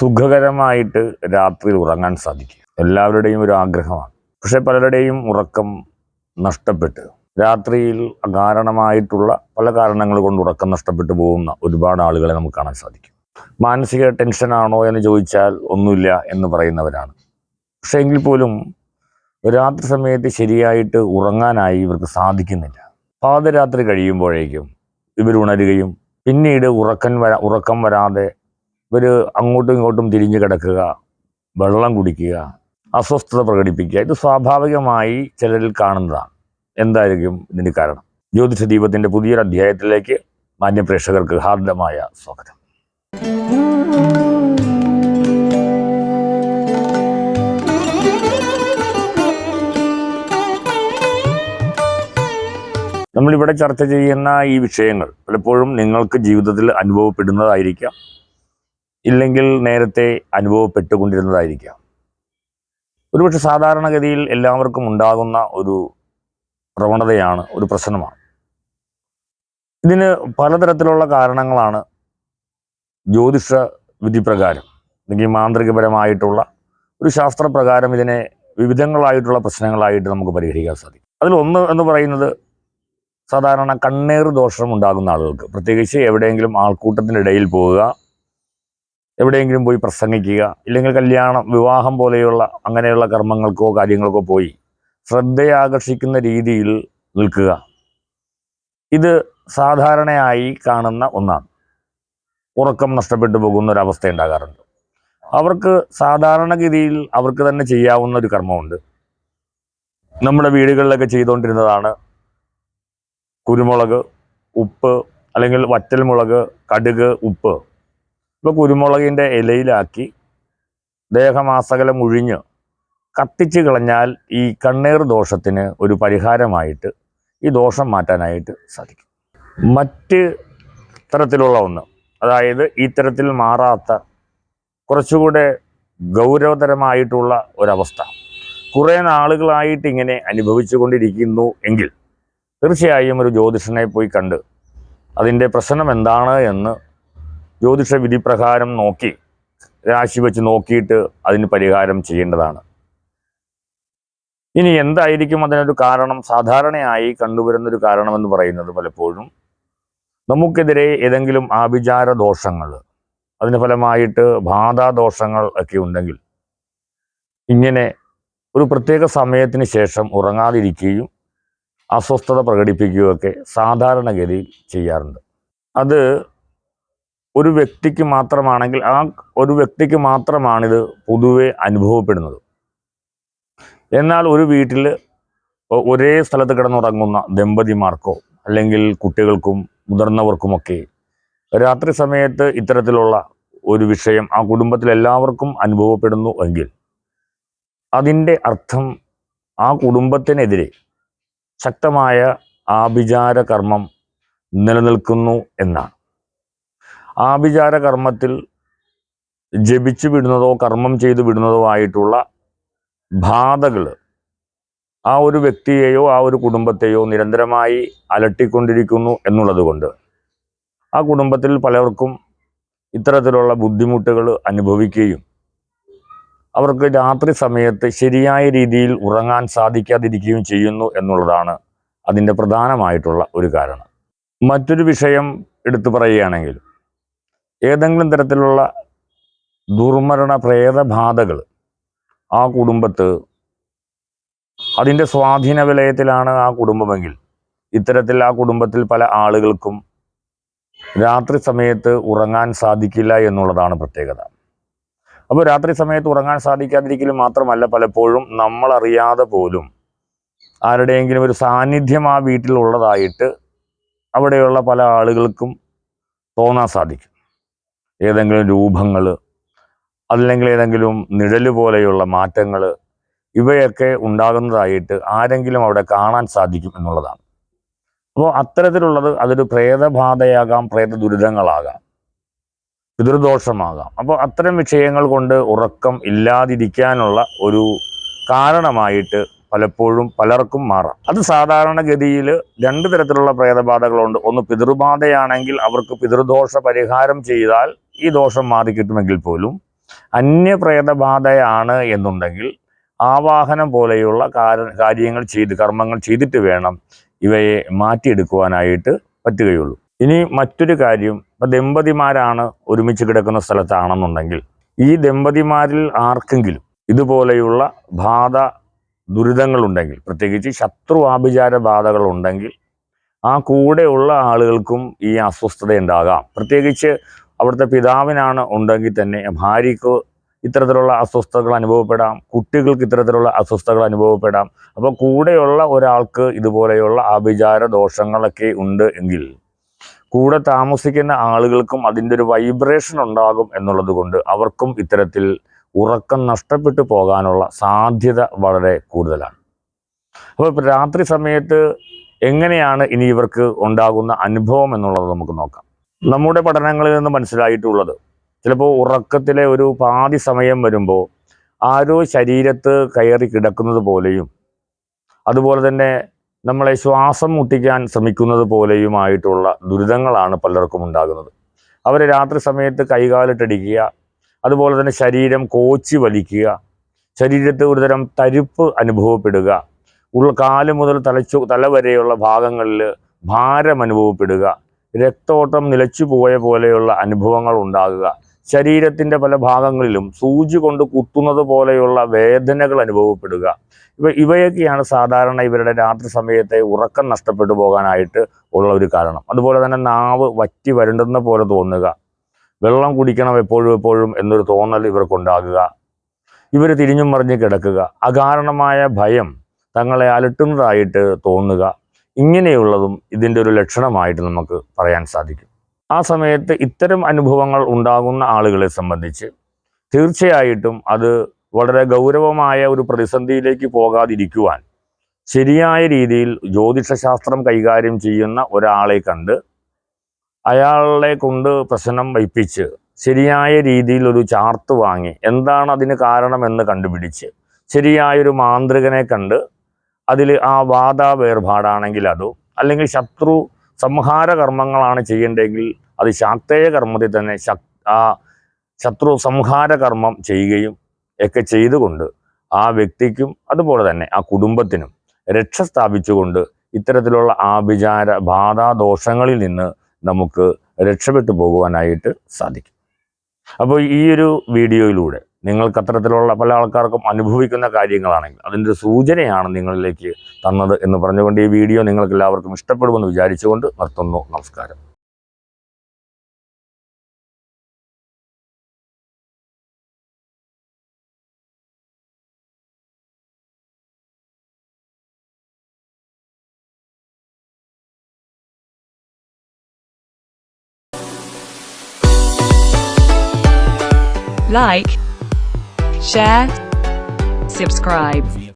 സുഖകരമായിട്ട് രാത്രിയിൽ ഉറങ്ങാൻ സാധിക്കും. എല്ലാവരുടെയും ഒരു ആഗ്രഹമാണ്. പക്ഷെ പലരുടെയും ഉറക്കം നഷ്ടപ്പെട്ട് രാത്രിയിൽ അകാരണമായിട്ടുള്ള പല കാരണങ്ങൾ കൊണ്ട് ഉറക്കം നഷ്ടപ്പെട്ടു പോകുന്ന ഒരുപാട് ആളുകളെ നമുക്ക് കാണാൻ സാധിക്കും. മാനസിക ടെൻഷനാണോ എന്ന് ചോദിച്ചാൽ ഒന്നുമില്ല എന്ന് പറയുന്നവരാണ്. പക്ഷേ എങ്കിൽ പോലും രാത്രി സമയത്ത് ശരിയായിട്ട് ഉറങ്ങാനായി ഇവർക്ക് സാധിക്കുന്നില്ല. പാതിരാത്രി കഴിയുമ്പോഴേക്കും ഇവർ ഉണരുകയും പിന്നീട് ഉറക്കൻ വരാ ഉറക്കം വരാതെ ഇവർ അങ്ങോട്ടും ഇങ്ങോട്ടും തിരിഞ്ഞു കിടക്കുക വെള്ളം കുടിക്കുക അസ്വസ്ഥത പ്രകടിപ്പിക്കുക ഇത് സ്വാഭാവികമായി ചിലരിൽ കാണുന്നതാണ്. എന്തായിരിക്കും ഇതിന് കാരണം? ജ്യോതിഷ ദീപത്തിന്റെ പുതിയൊരു അധ്യായത്തിലേക്ക് മാന്യപ്രേക്ഷകർക്ക് ഹാർദമായ സ്വാഗതം. നമ്മളിവിടെ ചർച്ച ചെയ്യുന്ന ഈ വിഷയങ്ങൾ പലപ്പോഴും നിങ്ങൾക്ക് ജീവിതത്തിൽ അനുഭവപ്പെടുന്നതായിരിക്കാം. ഇല്ലെങ്കിൽ നേരത്തെ അനുഭവപ്പെട്ടുകൊണ്ടിരുന്നതായിരിക്കാം. ഒരുപക്ഷെ സാധാരണഗതിയിൽ എല്ലാവർക്കും ഉണ്ടാകുന്ന ഒരു പ്രവണതയാണ് ഒരു പ്രശ്നമാണ്. ഇതിന് പലതരത്തിലുള്ള കാരണങ്ങളാണ് ജ്യോതിഷ വിധിപ്രകാരം അല്ലെങ്കിൽ മാന്ത്രികപരമായിട്ടുള്ള ഒരു ശാസ്ത്രപ്രകാരം ഇതിനെ വിവിധങ്ങളായിട്ടുള്ള പ്രശ്നങ്ങളായിട്ട് നമുക്ക് പരിഹരിക്കാൻ സാധിക്കും. അതിൽ ഒന്ന് എന്ന് പറയുന്നത് സാധാരണ കണ്ണേറ് ദോഷം ഉണ്ടാകുന്ന ആളുകൾക്ക് പ്രത്യേകിച്ച് എവിടെയെങ്കിലും ആൾക്കൂട്ടത്തിനിടയിൽ പോവുക എവിടെയെങ്കിലും പോയി പ്രസംഗിക്കുക ഇല്ലെങ്കിൽ കല്യാണം വിവാഹം പോലെയുള്ള അങ്ങനെയുള്ള കർമ്മങ്ങൾക്കോ കാര്യങ്ങൾക്കോ പോയി ശ്രദ്ധയാകർഷിക്കുന്ന രീതിയിൽ നിൽക്കുക. ഇത് സാധാരണയായി കാണുന്ന ഒന്നാണ്. ഉറക്കം നഷ്ടപ്പെട്ടു പോകുന്ന ഒരവസ്ഥ ഉണ്ടാകാറുണ്ട്. അവർക്ക് സാധാരണഗതിയിൽ അവർക്ക് തന്നെ ചെയ്യാവുന്ന ഒരു കർമ്മമുണ്ട്. നമ്മുടെ വീടുകളിലൊക്കെ ചെയ്തുകൊണ്ടിരുന്നതാണ് കുരുമുളക് ഉപ്പ് അല്ലെങ്കിൽ വറ്റൽമുളക് കടുക് ഉപ്പ്. ഇപ്പോൾ കുരുമുളകിന്റെ ഇലയിലാക്കി ദേഹമാസകലം ഒഴിഞ്ഞ് കത്തിച്ച് കളഞ്ഞാൽ ഈ കണ്ണീർ ദോഷത്തിന് ഒരു പരിഹാരമായിട്ട് ഈ ദോഷം മാറ്റാനായിട്ട് സാധിക്കും. മറ്റ് തരത്തിലുള്ള ഒന്ന് അതായത് ഈ തരത്തിൽ മാറാത്ത കുറച്ചുകൂടെ ഗൗരവതരമായിട്ടുള്ള ഒരവസ്ഥ. കുറേ നാളുകളായിട്ട് ഇങ്ങനെ അനുഭവിച്ചു കൊണ്ടിരിക്കുന്നു എങ്കിൽ തീർച്ചയായും ഒരു ജ്യോതിഷനെ പോയി കണ്ട് അതിന്റെ പ്രശ്നം എന്താണ് എന്ന് ജ്യോതിഷ വിധിപ്രകാരം നോക്കി രാശി വെച്ച് നോക്കിയിട്ട് അതിന് പരിഹാരം ചെയ്യേണ്ടതാണ്. ഇനി എന്തായിരിക്കും അതിനൊരു കാരണം? സാധാരണയായി കണ്ടുവരുന്നൊരു കാരണമെന്ന് പറയുന്നത് പലപ്പോഴും നമുക്കെതിരെ ഏതെങ്കിലും ആഭിചാര ദോഷങ്ങൾ അതിന് ഫലമായിട്ട് ബാധാദോഷങ്ങൾ ഒക്കെ ഉണ്ടെങ്കിൽ ഇങ്ങനെ ഒരു പ്രത്യേക സമയത്തിന് ശേഷം ഉറങ്ങാതിരിക്കുകയും അസ്വസ്ഥത പ്രകടിപ്പിക്കുകയൊക്കെ സാധാരണഗതിയിൽ ചെയ്യാറുണ്ട്. അത് ഒരു വ്യക്തിക്ക് മാത്രമാണെങ്കിൽ ആ ഒരു വ്യക്തിക്ക് മാത്രമാണിത് പൊതുവെ അനുഭവപ്പെടുന്നത്. എന്നാൽ ഒരു വീട്ടിൽ ഒരേ സ്ഥലത്ത് കിടന്നുറങ്ങുന്ന ദമ്പതിമാർക്കോ അല്ലെങ്കിൽ കുട്ടികൾക്കും മുതിർന്നവർക്കുമൊക്കെ രാത്രി സമയത്ത് ഇത്തരത്തിലുള്ള ഒരു വിഷയം ആ കുടുംബത്തിലെല്ലാവർക്കും അനുഭവപ്പെടുന്നു എങ്കിൽ അതിന്റെ അർത്ഥം ആ കുടുംബത്തിനെതിരെ ശക്തമായ ആഭിചാര കർമ്മം നിലനിൽക്കുന്നു എന്നാണ്. ആഭിചാര കർമ്മത്തിൽ ജപിച്ചു വിടുന്നതോ കർമ്മം ചെയ്തു വിടുന്നതോ ആയിട്ടുള്ള ബാധകൾ ആ ഒരു വ്യക്തിയെയോ ആ ഒരു കുടുംബത്തെയോ നിരന്തരമായി അലട്ടിക്കൊണ്ടിരിക്കുന്നു എന്നുള്ളത് കൊണ്ട് ആ കുടുംബത്തിൽ പലർക്കും ഇത്തരത്തിലുള്ള ബുദ്ധിമുട്ടുകൾ അനുഭവിക്കുകയും അവർക്ക് രാത്രി സമയത്ത് ശരിയായ രീതിയിൽ ഉറങ്ങാൻ സാധിക്കാതിരിക്കുകയും ചെയ്യുന്നു എന്നുള്ളതാണ് അതിന്റെ പ്രധാനമായിട്ടുള്ള ഒരു കാരണം. മറ്റൊരു വിഷയം എടുത്തു പറയുകയാണെങ്കിൽ ഏതെങ്കിലും തരത്തിലുള്ള ദുർമരണ പ്രേതബാധകൾ ആ കുടുംബത്ത് അതിന്റെ സ്വാധീന വിലയത്തിലാണ് ആ കുടുംബമെങ്കിൽ ഇത്തരത്തിൽ ആ കുടുംബത്തിൽ പല ആളുകൾക്കും രാത്രി സമയത്ത് ഉറങ്ങാൻ സാധിക്കില്ല എന്നുള്ളതാണ് പ്രത്യേകത. അപ്പോൾ രാത്രി സമയത്ത് ഉറങ്ങാൻ സാധിക്കാതിരിക്കലും മാത്രമല്ല പലപ്പോഴും നമ്മളറിയാതെ പോലും ആരുടെയെങ്കിലും ഒരു സാന്നിധ്യം ആ വീട്ടിലുള്ളതായിട്ട് അവിടെയുള്ള പല ആളുകൾക്കും തോന്നാൻ സാധിക്കും. ഏതെങ്കിലും രൂപങ്ങൾ അല്ലെങ്കിൽ ഏതെങ്കിലും നിഴൽ പോലെയുള്ള മാറ്റങ്ങൾ ഇവയൊക്കെ ഉണ്ടാകുന്നതായിട്ട് ആരെങ്കിലും അവിടെ കാണാൻ സാധിക്കും എന്നുള്ളതാണ്. അപ്പോൾ അത്തരത്തിലുള്ളത് അതൊരു പ്രേതബാധയാകാം പ്രേത ദുരിതങ്ങളാകാം പിതൃദോഷമാകാം. അപ്പോൾ അത്തരം വിഷയങ്ങൾ കൊണ്ട് ഉറക്കം ഇല്ലാതിരിക്കാനുള്ള ഒരു കാരണമായിട്ട് പലപ്പോഴും പലർക്കും മാറാം. അത് സാധാരണഗതിയിൽ രണ്ട് തരത്തിലുള്ള പ്രേതബാധകളുണ്ട്. ഒന്ന് പിതൃബാധയാണെങ്കിൽ അവർക്ക് പിതൃദോഷ പരിഹാരം ചെയ്താൽ ഈ ദോഷം മാറി കിട്ടുമെങ്കിൽ പോലും അന്യപ്രേതബാധയാണ് എന്നുണ്ടെങ്കിൽ ആവാഹനം പോലെയുള്ള കാര്യങ്ങൾ ചെയ്ത് കർമ്മങ്ങൾ ചെയ്തിട്ട് വേണം ഇവയെ മാറ്റിയെടുക്കുവാനായിട്ട് പറ്റുകയുള്ളൂ. ഇനി മറ്റൊരു കാര്യം ഇപ്പൊ ദമ്പതിമാരാണ് ഒരുമിച്ച് കിടക്കുന്ന സ്ഥലത്താണെന്നുണ്ടെങ്കിൽ ഈ ദമ്പതിമാരിൽ ആർക്കെങ്കിലും ഇതുപോലെയുള്ള ബാധ ദുരിതങ്ങളുണ്ടെങ്കിൽ പ്രത്യേകിച്ച് ശത്രു ആഭിചാര ബാധകൾ ഉണ്ടെങ്കിൽ ആ കൂടെയുള്ള ആളുകൾക്കും ഈ അസ്വസ്ഥത ഉണ്ടാകാം. പ്രത്യേകിച്ച് അവിടുത്തെ പിതാവിനാണ് ഉണ്ടെങ്കിൽ തന്നെ ഭാര്യയ്ക്ക് ഇത്തരത്തിലുള്ള അസ്വസ്ഥതകൾ അനുഭവപ്പെടാം കുട്ടികൾക്ക് ഇത്തരത്തിലുള്ള അസ്വസ്ഥതകൾ അനുഭവപ്പെടാം. അപ്പോൾ കൂടെയുള്ള ഒരാൾക്ക് ഇതുപോലെയുള്ള ആഭിചാര ദോഷങ്ങളൊക്കെ ഉണ്ട് എങ്കിൽ കൂടെ താമസിക്കുന്ന ആളുകൾക്കും അതിന്റെ ഒരു വൈബ്രേഷൻ ഉണ്ടാകും എന്നുള്ളത് കൊണ്ട് അവർക്കും ഇത്തരത്തിൽ ഉറക്കം നഷ്ടപ്പെട്ടു പോകാനുള്ള സാധ്യത വളരെ കൂടുതലാണ്. അപ്പോൾ രാത്രി സമയത്ത് എങ്ങനെയാണ് ഇനി ഇവർക്ക് ഉണ്ടാകുന്ന അനുഭവം എന്നുള്ളത് നമുക്ക് നോക്കാം. നമ്മുടെ പഠനങ്ങളിൽ നിന്ന് മനസ്സിലായിട്ടുള്ളത്. ചിലപ്പോൾ ഉറക്കത്തിലെ ഒരു പാതി സമയം വരുമ്പോൾ ആരോ ശരീരത്ത് കയറി കിടക്കുന്നത് പോലെയും അതുപോലെ തന്നെ നമ്മളെ ശ്വാസം മുട്ടിക്കാൻ ശ്രമിക്കുന്നത് പോലെയുമായിട്ടുള്ള ദുരിതങ്ങളാണ് പലർക്കും ഉണ്ടാകുന്നത്. അവർ രാത്രി സമയത്ത് കൈകാലിട്ടടിക്കുക അതുപോലെ തന്നെ ശരീരം കോച്ചി വലിക്കുക ശരീരത്ത് ഒരുതരം തരിപ്പ് അനുഭവപ്പെടുക ഉള്ള കാൽ മുതൽ തലച്ചു തല വരെയുള്ള ഭാഗങ്ങളിൽ ഭാരം അനുഭവപ്പെടുക രക്തോട്ടം നിലച്ചു പോയ പോലെയുള്ള അനുഭവങ്ങൾ ഉണ്ടാകുക. ശരീരത്തിന്റെ പല ഭാഗങ്ങളിലും സൂചി കൊണ്ട് കുത്തുന്നത് പോലെയുള്ള വേദനകൾ അനുഭവപ്പെടുക. ഇവ ഇവയൊക്കെയാണ് സാധാരണ ഇവരുടെ രാത്രി സമയത്തെ ഉറക്കം നഷ്ടപ്പെട്ടു പോകാനായിട്ട് ഉള്ള ഒരു കാരണം. അതുപോലെ തന്നെ നാവ് വറ്റി വരണ്ടുന്ന പോലെ തോന്നുക. വെള്ളം കുടിക്കണം എപ്പോഴും എപ്പോഴും എന്നൊരു തോന്നൽ ഇവർക്കുണ്ടാകുക. ഇവർ തിരിഞ്ഞും മറിഞ്ഞ് കിടക്കുക. അകാരണമായ ഭയം തങ്ങളെ അലട്ടുന്നതായിട്ട് തോന്നുക. ഇങ്ങനെയുള്ളതും ഇതിന്റെ ഒരു ലക്ഷണമായിട്ട് നമുക്ക് പറയാൻ സാധിക്കും. ആ സമയത്ത് ഇത്തരം അനുഭവങ്ങൾ ഉണ്ടാകുന്ന ആളുകളെ സംബന്ധിച്ച് തീർച്ചയായിട്ടും അത് വളരെ ഗൗരവമായ ഒരു പ്രതിസന്ധിയിലേക്ക് പോകാതിരിക്കുവാൻ ശരിയായ രീതിയിൽ ജ്യോതിഷശാസ്ത്രം കൈകാര്യം ചെയ്യുന്ന ഒരാളെ കണ്ട് അയാളെ കൊണ്ട് പ്രശ്നം വയ്പ്പിച്ച് ശരിയായ രീതിയിൽ ഒരു ചാർത്ത് വാങ്ങി എന്താണ് അതിന് കാരണമെന്ന് കണ്ടുപിടിച്ച് ശരിയായൊരു മാന്ത്രികനെ കണ്ട് അതിൽ ആ വാദ വേർപാടാണെങ്കിൽ അതോ അല്ലെങ്കിൽ ശത്രു സംഹാര കർമ്മങ്ങളാണ് ചെയ്യേണ്ടതെങ്കിൽ അത് ശാക്തേയ കർമ്മത്തിൽ തന്നെ ആ ശത്രു സംഹാര കർമ്മം ചെയ്യുകയും ഒക്കെ ചെയ്തുകൊണ്ട് ആ വ്യക്തിക്കും അതുപോലെ തന്നെ ആ കുടുംബത്തിനും രക്ഷ സ്ഥാപിച്ചുകൊണ്ട് ഇത്തരത്തിലുള്ള ആഭിചാര ബാധാദോഷങ്ങളിൽ നിന്ന് നമുക്ക് രക്ഷപ്പെട്ടു പോകുവാനായിട്ട് സാധിക്കും. അപ്പോൾ ഈ ഒരു വീഡിയോയിലൂടെ നിങ്ങൾക്ക് അത്തരത്തിലുള്ള പല ആൾക്കാർക്കും അനുഭവിക്കുന്ന കാര്യങ്ങളാണെങ്കിൽ അതിന്റെ സൂചനയാണ് നിങ്ങളിലേക്ക് തന്നത് എന്ന് പറഞ്ഞുകൊണ്ട് ഈ വീഡിയോ നിങ്ങൾക്ക് എല്ലാവർക്കും ഇഷ്ടപ്പെടുമെന്ന് വിചാരിച്ചുകൊണ്ട് നിർത്തുന്നു. നമസ്കാരം. Like, share, subscribe.